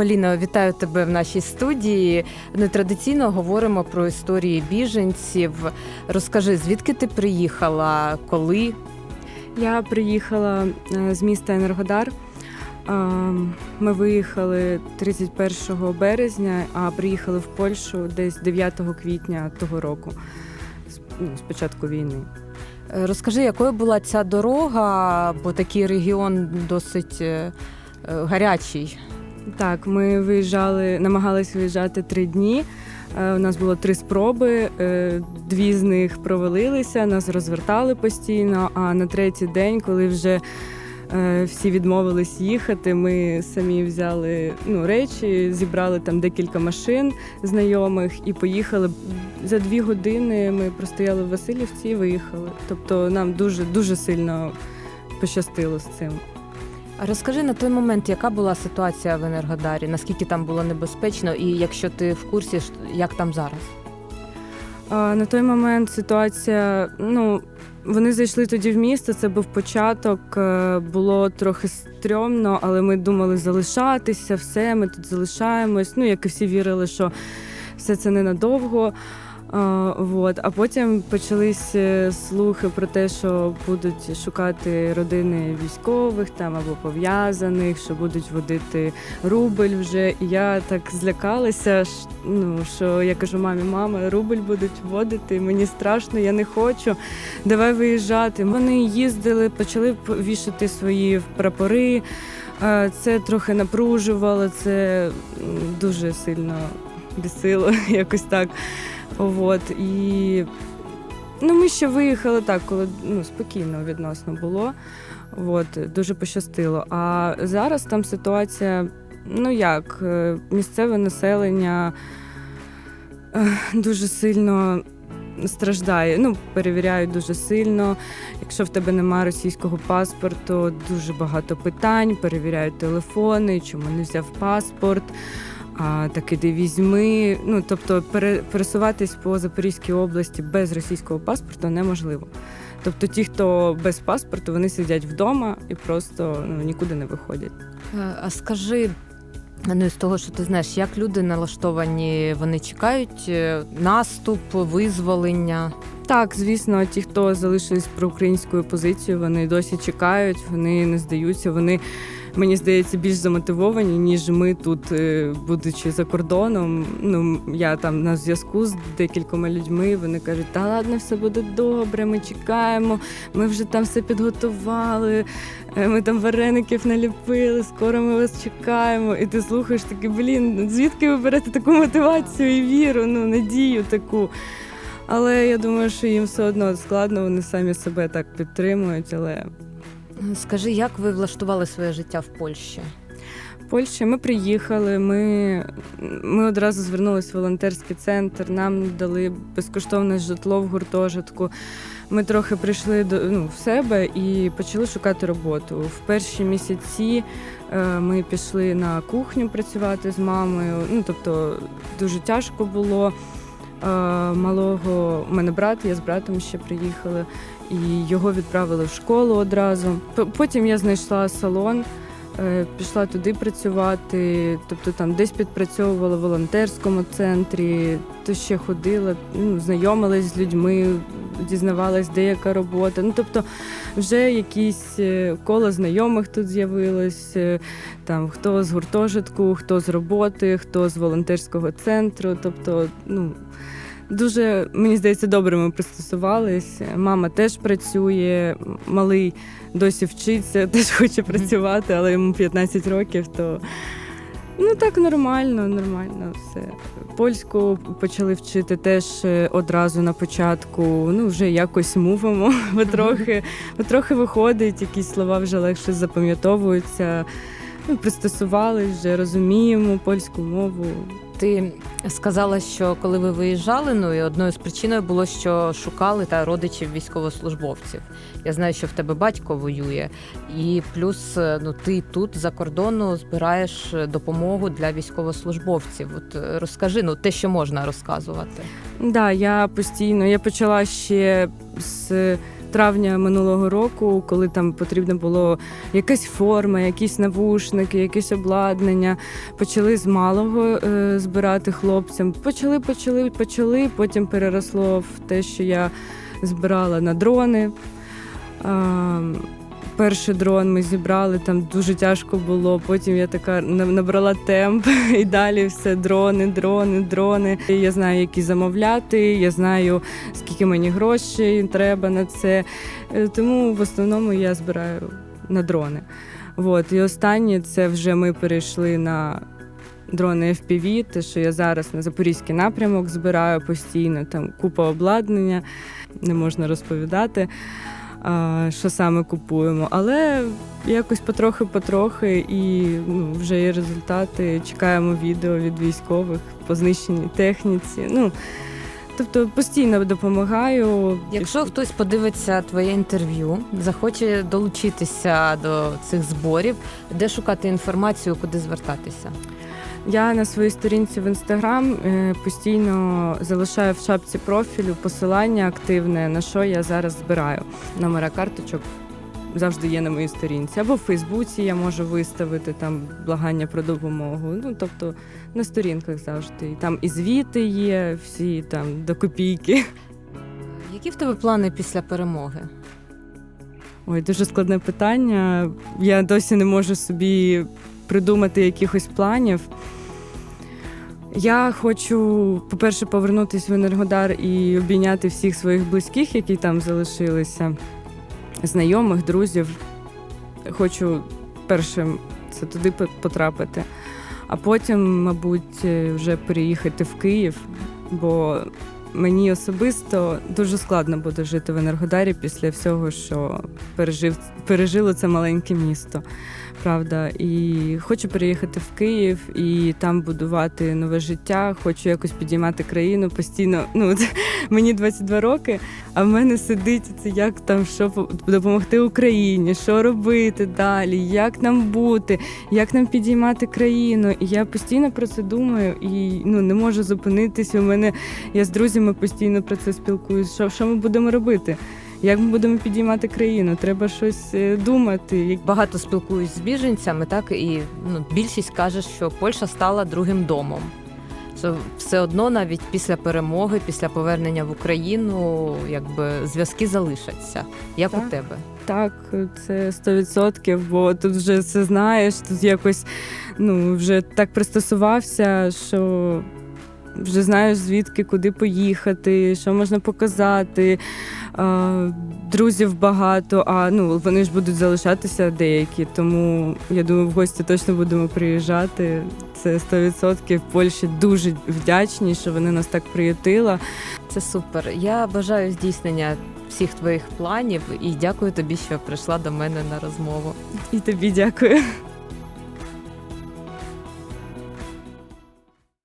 Поліно, вітаю тебе в нашій студії. Нетрадиційно говоримо про історії біженців. Розкажи, звідки ти приїхала, коли? Я приїхала е, з міста Енергодар. Ми виїхали 31 березня, а приїхали в Польщу десь 9 квітня того року, з- ну, початку війни. Е, Розкажи, якою була ця дорога, бо такий регіон досить е, гарячий. Так, ми виїжджали, намагалися виїжджати три дні. Е, У нас було три спроби, е, дві з них провалилися, нас розвертали постійно. А на третій день, коли вже е, всі відмовились їхати, ми самі взяли ну, речі, зібрали там декілька машин знайомих і поїхали. За дві години ми простояли в Васильівці і виїхали. Тобто нам дуже дуже сильно пощастило з цим. Розкажи на той момент, яка була ситуація в Енергодарі, наскільки там було небезпечно, і якщо ти в курсі, як там зараз? На той момент ситуація, ну вони зайшли тоді в місто. Це був початок. е, Було трохи стрьомно, але ми думали залишатися, все, ми тут залишаємось. Ну, як і всі вірили, що все це ненадовго. А, вот. а потім почались е, слухи про те, що будуть шукати родини військових там або пов'язаних, що будуть водити рубль вже. І я так злякалася, ш- ну, що я кажу, мамі, мама, рубль будуть вводити, мені страшно, я не хочу. Давай виїжджати. Вони їздили, почали вішати свої прапори. Це трохи напружувало, це дуже сильно бісило, якось так. От. І ну, ми ще виїхали так, коли ну, спокійно відносно було. От, дуже пощастило. А зараз там ситуація, ну як, е, місцеве населення е, дуже сильно страждає. Ну, перевіряють дуже сильно. Якщо в тебе немає російського паспорту, дуже багато питань, перевіряють телефони, чому не взяв паспорт. А так іди візьми. Ну тобто пересуватись по Запорізькій області без російського паспорту неможливо. Тобто ті, хто без паспорту, вони сидять вдома і просто ну, нікуди не виходять. Е, А скажи, ну з того, що ти знаєш, як люди налаштовані, вони чекають е, наступ, визволення. Так, звісно, ті, хто залишились проукраїнською позицією, вони досі чекають, вони не здаються. Вони мені здається більш замотивовані, ніж ми тут, е, будучи за кордоном. Ну я там на зв'язку з декількома людьми. Вони кажуть, та ладно, все буде добре. Ми чекаємо. Ми вже там все підготували. е, Ми там вареників наліпили, скоро ми вас чекаємо. І ти слухаєш такий, блін, звідки ви берете таку мотивацію і віру, ну надію таку. Але я думаю, що їм все одно складно, вони самі себе так підтримують. Але Скажи, як ви влаштували своє життя в Польщі? в Польщі ми приїхали, ми, ми одразу звернулися в волонтерський центр, нам дали безкоштовне житло в гуртожитку. Ми трохи прийшли до ну, в себе і почали шукати роботу. В перші місяці е, ми пішли на кухню працювати з мамою. Ну тобто дуже тяжко було. Е, малого у мене брат, я з братом ще приїхали, і його відправили в школу одразу. Потім я знайшла салон, е, пішла туди працювати, тобто там десь підпрацьовувала в волонтерському центрі, то ще ходила, ну, знайомилась з людьми, дізнавалась, де яка робота. Ну, тобто вже якісь е, коло знайомих тут з'явилось, е, там хто з гуртожитку, хто з роботи, хто з волонтерського центру. Тобто, ну. Дуже мені здається, добре ми пристосувались. Мама теж працює, малий досі вчиться, теж хоче працювати, але йому 15 років, то ну так нормально, нормально все. Польську почали вчити теж е, одразу на початку. Ну, вже якось мовимо, потрохи, виходить, якісь слова вже легше запам'ятовуються. Ну, пристосувались вже, розуміємо польську мову. Ти сказала, що коли ви виїжджали, ну і одною з причиною було, що шукали та родичів військовослужбовців. Я знаю, що в тебе батько воює, і плюс е, ну ти тут за кордону збираєш допомогу для військовослужбовців. От е, розкажи, ну те, що можна розказувати. Да, я постійно. Я почала ще з травня минулого року, коли там потрібно було якась форма, якісь навушники, якесь обладнання. Почали з малого е, збирати хлопцям. Почали, почали, почали. Потім переросло в те, що я збирала на дрони. Перший дрон ми зібрали, там дуже тяжко було. Потім я така набрала темп і далі все дрони, дрони, дрони. Я знаю, які замовляти, я знаю, скільки мені грошей треба на це. Е, Тому в основному я збираю на дрони. От. І останнє це вже ми перейшли на дрони FPV, те, що я зараз на запорізький напрямок збираю постійно, там купа обладнання, не можна розповідати що саме купуємо. Але якось потрохи-потрохи, і ну, вже є результати. Чекаємо відео від військових по знищеній техніці. Ну, тобто постійно допомагаю. Якщо хтось подивиться твоє інтерв'ю, захоче долучитися до цих зборів, де шукати інформацію, куди звертатися? Я на своїй сторінці в інстаграм е, постійно залишаю в шапці профілю посилання активне, на що я зараз збираю. Номера карточок завжди є на моїй сторінці. Або в Фейсбуці я можу виставити там благання про допомогу. Ну тобто на сторінках завжди. І там і звіти є, всі там до копійки. Які в тебе плани після перемоги? Ой, дуже складне питання. Я досі не можу собі придумати якихось планів. Я хочу, по-перше, повернутися в Енергодар і обійняти всіх своїх близьких, які там залишилися, знайомих, друзів. Хочу першим це туди по- потрапити, а потім, мабуть, е, вже переїхати в Київ, бо мені особисто дуже складно буде жити в Енергодарі після всього, що пережив, пережило це маленьке місто. Правда, і хочу переїхати в Київ і там будувати нове життя. Хочу якось підіймати країну постійно. Ну от, мені 22 роки, а в мене сидить це як там що допомогти Україні, що робити далі, як нам бути, як нам підіймати країну. І я постійно про це думаю і ну не можу зупинитись. У мене я з друзями постійно про це спілкуюсь. Що, що ми будемо робити? Як ми будемо підіймати країну? Треба щось е, думати. Як- Багато спілкуюсь з біженцями, так і ну, більшість каже, що Польща стала другим домом. Що все одно, навіть після перемоги, після повернення в Україну, якби зв'язки залишаться. Як Так. у тебе? Так, це 100%, бо тут вже все знаєш, тут якось ну, вже так пристосувався, що вже знаєш звідки, куди поїхати, що можна показати. А, друзів багато, а ну вони ж будуть залишатися деякі. Тому я думаю, в гості точно будемо приїжджати. Це 100%. Польщі дуже вдячні, що вони нас так приютили. Це супер. Я бажаю здійснення всіх твоїх планів і дякую тобі, що прийшла до мене на розмову. І тобі дякую.